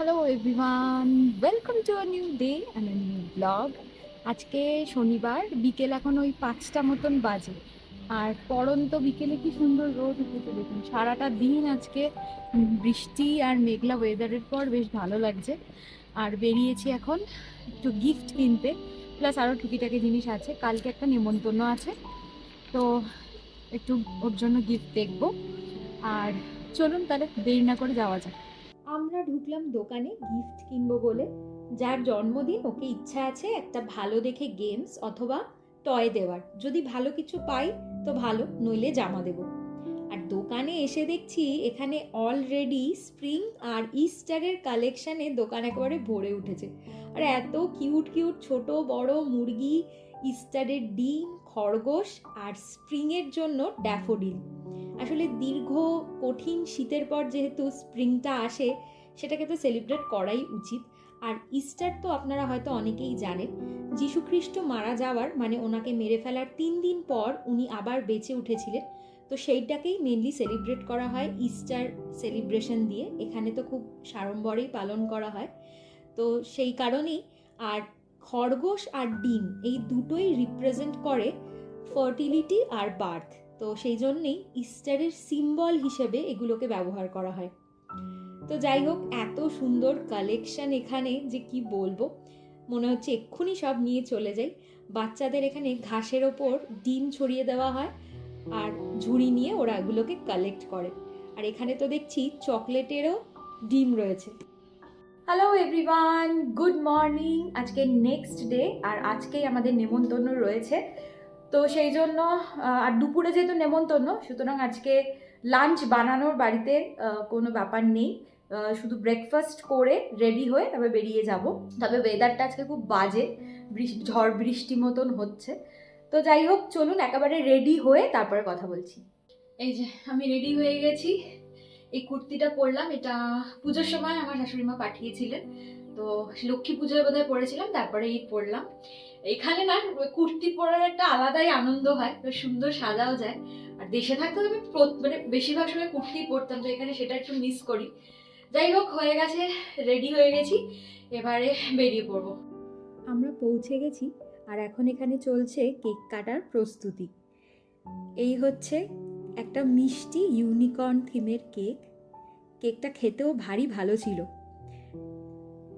Hello everyone welcome to a new day and a new blog আজকে শনিবার, বিকেল এখন ওই পাঁচটা মতন বাজে। আর পরন্ত বিকেলে কি সুন্দর রোদ উঠেছে দেখুন। সারাটা দিন আজকে বৃষ্টি আর মেঘলা ওয়েদারের পর বেশ ভালো লাগছে। আর বেরিয়েছি এখন একটু গিফট কিনতে। প্লাস আরও টুকিটাকি জিনিস আছে। কালকে একটা নেমন্তন্ন আছে। তো একটু ওর জন্য গিফট দেখব। আর চলুন তাহলে দেরি না করে যাওয়া যাক। আমরা ঢুকলাম দোকানে গিফট কিনবো বলে। যার জন্মদিন, ওকে ইচ্ছা আছে একটা ভালো দেখে গেমস অথবা টয় দেওয়ার। যদি ভালো কিছু পাই, তো ভালো, নইলে জামা দেব। আর দোকানে এসে দেখছি এখানে অলরেডি স্প্রিং আর ইস্টারের কালেকশানে দোকান একেবারে ভরে উঠেছে। আর এত কিউট কিউট ছোট, বড় মুরগি ইস্টারের ডিম, খরগোশ আর স্প্রিংয়ের জন্য ড্যাফোডিল আসলে দীর্ঘ, কঠিন শীতের পর যেহেতু স্প্রিংটা আসে সেটাকে তো সেলিব্রেট করাই উচিত। আর ইস্টার তো আপনারা হয়তো অনেকেই জানেন, যীশুখ্রিস্ট মারা যাওয়ার মানে ওনাকে মেরে ফেলার তিন দিন পর উনি আবার বেঁচে উঠেছিলেন। তো সেইটাকেই মেনলি সেলিব্রেট করা হয় ইস্টার সেলিব্রেশন দিয়ে। এখানে তো খুব সাড়ম্বরেই পালন করা হয়। তো সেই কারণেই আর খরগোশ আর ডিম এই দুটোই রিপ্রেজেন্ট করে ফার্টিলিটি আর বার্থ তো সেই জন্যেই ইস্টারের সিম্বল হিসেবে এগুলোকে ব্যবহার করা হয়। তো যাই হোক, এত সুন্দর কালেকশন এখানে যে কি বলব? মনে হচ্ছে এক্ষুনি সব নিয়ে চলে যাই। বাচ্চাদের এখানে ঘাসের ওপর ডিম ছড়িয়ে দেওয়া হয় আর ঝুড়ি নিয়ে ওরা এগুলোকে কালেক্ট করে। আর এখানে তো দেখছি চকলেটেরও ডিম রয়েছে। হ্যালো এভরিওয়ান গুড মর্নিং আজকে নেক্সট ডে আর আজকেই আমাদের নেমন্তন্ন রয়েছে। তো সেই জন্য আর দুপুরে যেহেতু নেমন্তন্ন, সুতরাং আজকে লাঞ্চ বানানোর বাড়িতে কোনো ব্যাপার নেই। শুধু ব্রেকফাস্ট করে রেডি হয়ে তবে বেরিয়ে যাব। তবে ওয়েদারটা আজকে খুব বাজে ঝড় বৃষ্টি মতন হচ্ছে। তো যাই হোক, চলুন একেবারে রেডি হয়ে তারপরে কথা বলছি। এই যে, আমি রেডি হয়ে গেছি। এই কুর্তিটা পরলাম, এটা পুজোর সময় আমার শাশুড়ি মা পাঠিয়েছিলেন। তো লক্ষ্মী পুজোয় বোধহয় পরেছিলাম তারপরে এই পরলাম। এখানে না কুর্তি পরার একটা আলাদাই আনন্দ হয় সুন্দর সাজাও যায়। আর দেশে থাকতে আমি মানে বেশিরভাগ সময় কুর্তি পরতাম, তো এখানে সেটা একটু মিস করি। যাই হোক, হয়ে গেছে রেডি হয়ে গেছি, এবারে বেরিয়ে পড়ব। আমরা পৌঁছে গেছি, আর এখন এখানে চলছে কেক কাটার প্রস্তুতি। এই হচ্ছে একটা মিষ্টি ইউনিকর্ন থিমের কেক। কেকটা খেতেও ভারী ভালো ছিল।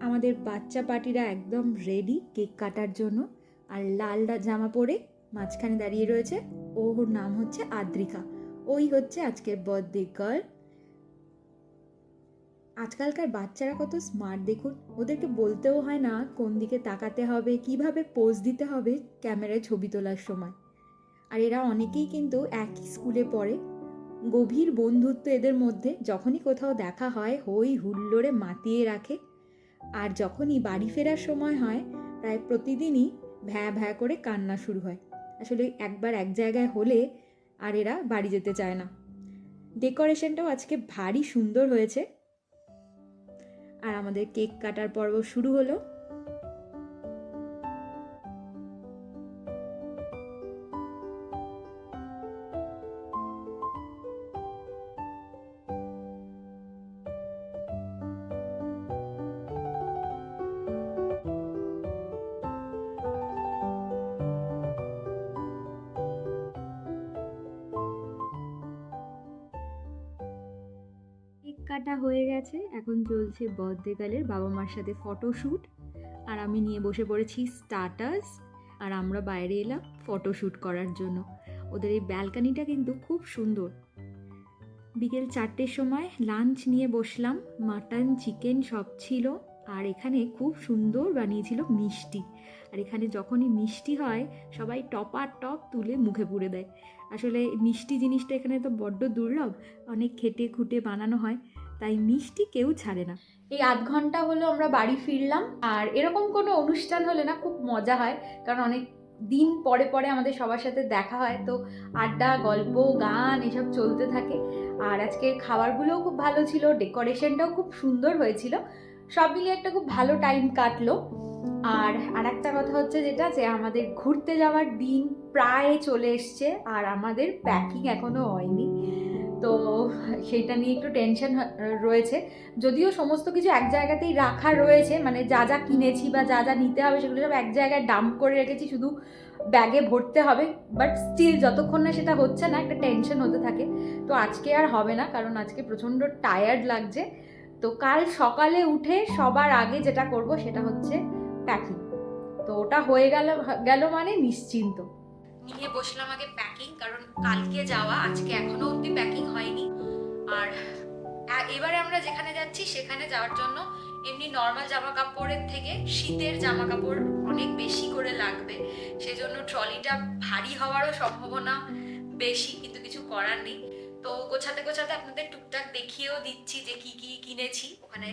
আমাদের বাচ্চা পার্টিরা একদম রেডি কেক কাটার জন্য, আর লাল জামা পরে মাঝখানে দাঁড়িয়ে রয়েছে। ওর নাম হচ্ছে আদ্রিকা। ওই হচ্ছে আজকের বার্থডে গার্ল আজকালকার বাচ্চারা কত স্মার্ট দেখুন। ওদেরকে বলতেও হয় না কোন দিকে তাকাতে হবে, কীভাবে পোজ দিতে হবে ক্যামেরায় ছবি তোলার সময়। আর এরা অনেকেই কিন্তু একই স্কুলে পড়ে। গভীর বন্ধুত্ব এদের মধ্যে যখনই কোথাও দেখা হয়, হই হুল্লোড়ে মাতিয়ে রাখে। আর যখনই বাড়ি ফেরার সময় হয়, প্রায় প্রতিদিনই ভ্যা ভ্যা করে কান্না শুরু হয়। আসলে একবার এক জায়গায় হলে আর এরা বাড়ি যেতে চায় না। ডেকোরেশনটাও আজকে ভারী সুন্দর হয়েছে। আর আমাদের কেক কাটার পর্ব শুরু হলো। কেক কাটা হয়ে গেছে। এখন চলছে বার্থডে গার্লের বাবা মার সাথে ফটোশ্যুট আর আমি নিয়ে বসে পড়েছি স্টার্টার্স আর আমরা বাইরে এলাম ফটোশ্যুট করার জন্য। ওদের এই ব্যালকানিটা কিন্তু খুব সুন্দর। বিকেল চারটের সময় লাঞ্চ নিয়ে বসলাম। মাটন চিকেন সব ছিল। আর এখানে খুব সুন্দর বানিয়েছিল মিষ্টি। আর এখানে যখনই মিষ্টি হয়, সবাই টপার টপ তুলে মুখে পুড়ে দেয়। আসলে মিষ্টি জিনিসটা এখানে তো বড্ড দুর্লভ। অনেক খেটে খুঁটে বানানো হয়। তাই মিষ্টি কেউ ছাড়ে না। এই আধ ঘণ্টা হলো আমরা বাড়ি ফিরলাম আর এরকম কোনো অনুষ্ঠান হলে না খুব মজা হয়, কারণ অনেক দিন পরে পরে আমাদের সবার সাথে দেখা হয়, তো আড্ডা, গল্প, গান এসব চলতে থাকে। আর আজকের খাবারগুলোও খুব ভালো ছিল, ডেকোরেশনটাও খুব সুন্দর হয়েছিল, সব মিলিয়ে একটা খুব ভালো টাইম কাটলো। আর আর একটা কথা হচ্ছে যেটা, যে আমাদের ঘুরতে যাওয়ার দিন প্রায় চলে এসছে আর আমাদের প্যাকিং এখনও হয়নি। তো সেইটা নিয়ে একটু টেনশন রয়েছে। যদিও সমস্ত কিছু এক জায়গাতেই রাখা রয়েছে মানে যা যা কিনেছি বা যা যা নিতে হবে সেগুলো সব এক জায়গায় ডাম্প করে রেখেছি, শুধু ব্যাগে ভরতে হবে। বাট স্টিল যতক্ষণ না সেটা হচ্ছে না, একটা টেনশন হতে থাকে। তো আজকে আর হবে না, কারণ আজকে প্রচণ্ড টায়ার্ড লাগছে। তো কাল সকালে উঠে সবার আগে যেটা করব সেটা হচ্ছে প্যাকিং তো ওটা হয়ে গেল গেল মানে নিশ্চিন্ত। নিয়ে বসলাম আগে প্যাকিং কারণ কালকে যাওয়া, আজকে এখনও অবধি প্যাকিং হয়নি। আর এবারে আমরা যেখানে যাচ্ছি, সেখানে যাওয়ার জন্য এমনি নর্মাল জামা কাপড়ের থেকে শীতের জামা কাপড় অনেক বেশি করে লাগবে। সেজন্য ট্রলিটা ভারী হওয়ারও সম্ভাবনা বেশি, কিন্তু কিছু করার নেই। তো গোছাতে গোছাতে আপনাদের টুকটাক দেখিয়েও দিচ্ছি যে কি কি কিনেছি ওখানে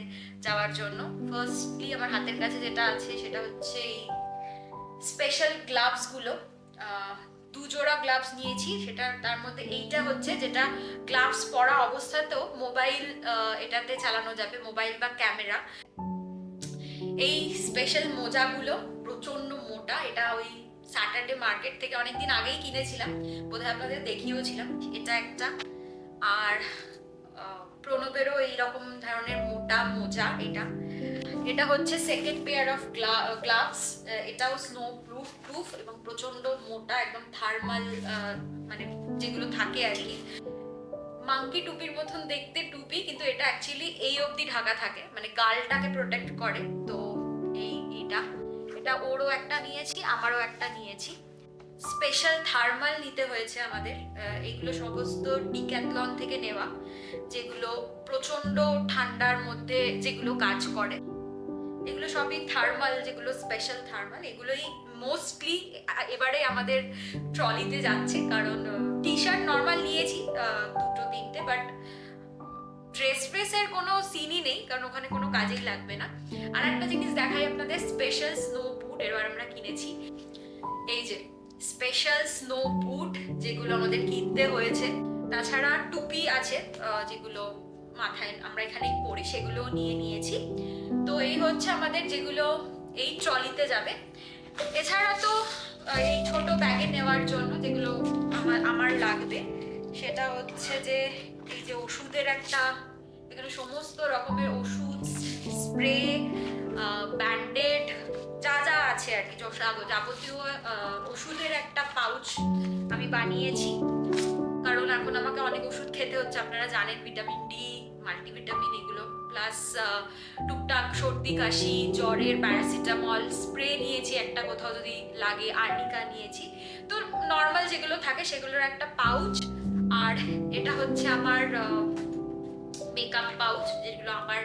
যাওয়ার জন্য। ফার্স্টলি আমার হাতের কাছে যেটা আছে, সেটা হচ্ছে এই স্পেশাল গ্লাভসগুলো দু জোড়া গ্লাভস নিয়েছি। সেটা তার মধ্যে এইটা হচ্ছে যেটা গ্লাভস পরা অবস্থাতেও মোবাইল এটাতে চালানো যাবে মোবাইল বা ক্যামেরা এই স্পেশাল মোজাগুলো প্রচণ্ড মোটা। এটা ওই স্যাটারডে মার্কেট থেকে অনেকদিন আগেই কিনেছিলাম। বোধহয় আপনাদের দেখিয়েওছিলাম। এটা একটা আর প্রণবেরও এইরকম ধরনের মোটা মোজা এটা। এটা হচ্ছে সেকেন্ড পেয়ার অফ গ্লাভস এটাও স্নো প্রুফ প্রুফ এবং প্রচণ্ড মোটা একদম থার্মাল মানে যেগুলো থাকে আর কি। মাঙ্কি টুপির মতন দেখতে টুপি কিন্তু এটা অ্যাকচুয়ালি এই অবধি ঢাকা থাকে। মানে গালটাকে প্রোটেক্ট করে তো এই এটা। এটা ওরও একটা নিয়েছি আমারও একটা নিয়েছি। স্পেশাল থার্মাল নিতে হয়েছে আমাদের। আহ, এগুলো সমস্ত ডিক্যাথলন থেকে নেওয়া যেগুলো প্রচণ্ড ঠান্ডার মধ্যে যেগুলো কাজ করে। এগুলো সবই থার্মাল যেগুলো স্পেশাল থার্মাল এগুলোই মোস্টলি এবারে আমাদের ট্রলিতে যাচ্ছে। কারণ টি শার্ট নর্মাল নিয়েছি দুটো, তিনটে বাট ড্রেস ফ্রেসের কোনো সিনই নেই, কারণ ওখানে কোনো কাজেই লাগবে না। আর একটা জিনিস দেখাই আপনাদের স্পেশাল স্নো বুট এবার আমরা কিনেছি। এই যে স্পেশাল স্নো বুট যেগুলো আমাদের কিনতে হয়েছে। তাছাড়া টুপি আছে যেগুলো মাথায় আমরা এখানেই পরি সেগুলো নিয়ে নিয়েছি। তো এই হচ্ছে আমাদের যেগুলো এই ট্রলিতে যাবে। এছাড়া তো এই ছোট ব্যাগে নেওয়ার জন্য যেগুলো আমার আমার লাগবে, সেটা হচ্ছে যে এই যে ওষুধের একটা এখানে সমস্ত রকমের ওষুধ, স্প্রে ব্যান্ডেড, যা যা আছে আর কি যাবতীয় ওষুধের একটা পাউচ আমি বানিয়েছি। কারণ এখন আমাকে অনেক ওষুধ খেতে হচ্ছে, আপনারা জানেন ভিটামিন ডি মাল্টিভিটামিন এগুলো প্লাস টুকটাক সর্দি, কাশি, জ্বরের প্যারাসিটামল স্প্রে নিয়েছি একটা কোথাও যদি লাগে আর্নিকা নিয়েছি। তো নর্মাল যেগুলো থাকে সেগুলোর একটা পাউচ আর এটা হচ্ছে আমার মেকআপ পাউচ যেগুলো আমার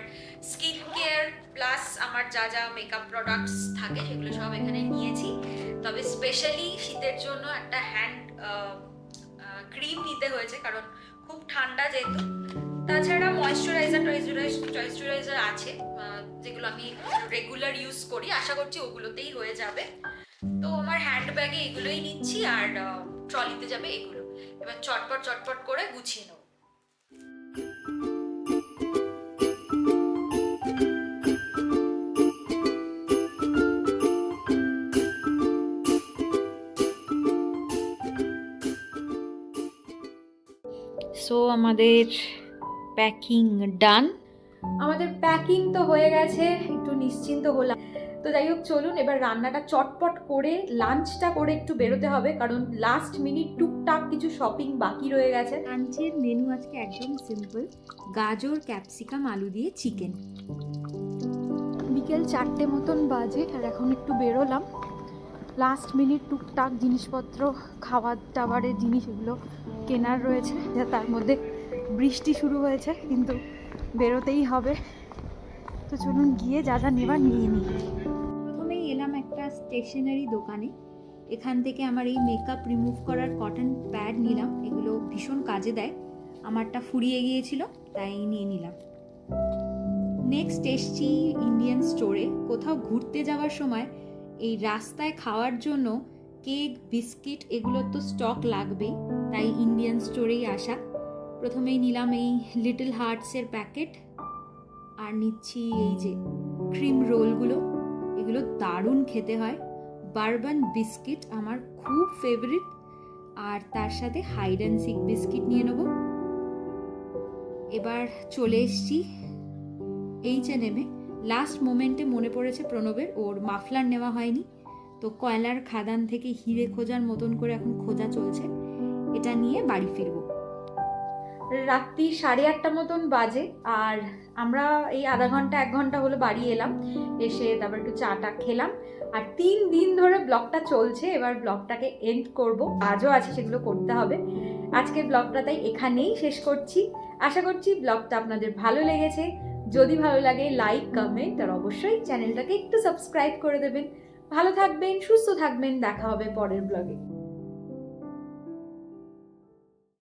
স্কিন কেয়ার প্লাস আমার যা যা মেকআপ প্রোডাক্টস থাকে সেগুলো সব এখানে নিয়েছি। তবে স্পেশালি শীতের জন্য একটা হ্যান্ড ক্রিম নিতে হয়েছে, কারণ খুব ঠান্ডা যেহেতু তাছাড়া ময়শ্চারাইজার টয়েশ্চারাইজার আছে যেগুলো আমি রেগুলার ইউজ করি। আশা করছি ওগুলোতেই হয়ে যাবে। তো আমার হ্যান্ড ব্যাগে এগুলোই নিচ্ছি আর ট্রলিতে যাবে এগুলো। এবার চটপট চটপট করে গুছিয়ে নেব। সো আমাদের প্যাকিং ডান। আমাদের প্যাকিং তো হয়ে গেছে একটু নিশ্চিন্ত হলাম। তো যাই হোক চলুন এবার রান্নাটা চটপট করে লাঞ্চটা করে একটু বেরোতে হবে কারণ লাস্ট মিনিট টুকটাক কিছু শপিং বাকি রয়ে গেছে। লাঞ্চের মেনু আজকে একদম সিম্পল গাজর ক্যাপসিকাম আলু দিয়ে চিকেন বিকেল চারটে মতন বাজে আর এখন একটু বেরোলাম। লাস্ট মিনিট টুকটাক জিনিসপত্র খাবার টাবারের জিনিস এগুলো কেনার রয়েছে যা তার মধ্যে বৃষ্টি শুরু হয়েছে, কিন্তু বেরোতেই হবে। তো চলুন গিয়ে যা যা নেবার নিয়ে নিই। প্রথমেই এলাম একটা স্টেশনারি দোকানে। এখান থেকে আমার এই মেকআপ রিমুভ করার কটন প্যাড নিলাম। এগুলো ভীষণ কাজে দেয়। আমারটা ফুরিয়ে গিয়েছিল, তাই নিয়ে নিলাম। নেক্সট এসছি ইন্ডিয়ান স্টোরে কোথাও ঘুরতে যাওয়ার সময় এই রাস্তায় খাওয়ার জন্য কেক বিস্কিট এগুলোর তো স্টক লাগবেই, তাই ইন্ডিয়ান স্টোরেই আসা। প্রথমেই নিলাম এই লিটল হার্টসের প্যাকেট আর নিচ্ছি এই যে ক্রিম রোলগুলো এগুলো দারুণ খেতে হয়। বারবান বিস্কিট আমার খুব ফেভারিট আর তার সাথে হাইড অ্যান্ড সিক বিস্কিট নিয়ে নেব। এবার চলে এসছি এইচ এন এমে লাস্ট মোমেন্টে মনে পড়েছে প্রণবের, ওর মাফলার নেওয়া হয়নি। তো কয়লার খাদান থেকে হিরে খোঁজার মতন করে এখন খোঁজা চলছে। এটা নিয়ে বাড়ি ফিরবো। রাত্রি সাড়ে আটটা মতন বাজে আর আমরা এই আধা ঘণ্টা এক ঘণ্টা হলো বাড়ি এলাম এসে তারপর একটু চা টা খেলাম আর তিন দিন ধরে ব্লগটা চলছে এবার ব্লগটাকে এন্ড করব আজও আছে সেগুলো করতে হবে। আজকের ব্লগটা তাই এখানেই শেষ করছি আশা করছি ব্লগটা আপনাদের ভালো লেগেছে যদি ভালো লাগে লাইক কমেন্ট আর অবশ্যই চ্যানেলটাকে একটু সাবস্ক্রাইব করে দেবেন। ভালো থাকবেন সুস্থ থাকবেন দেখা হবে পরের ব্লগে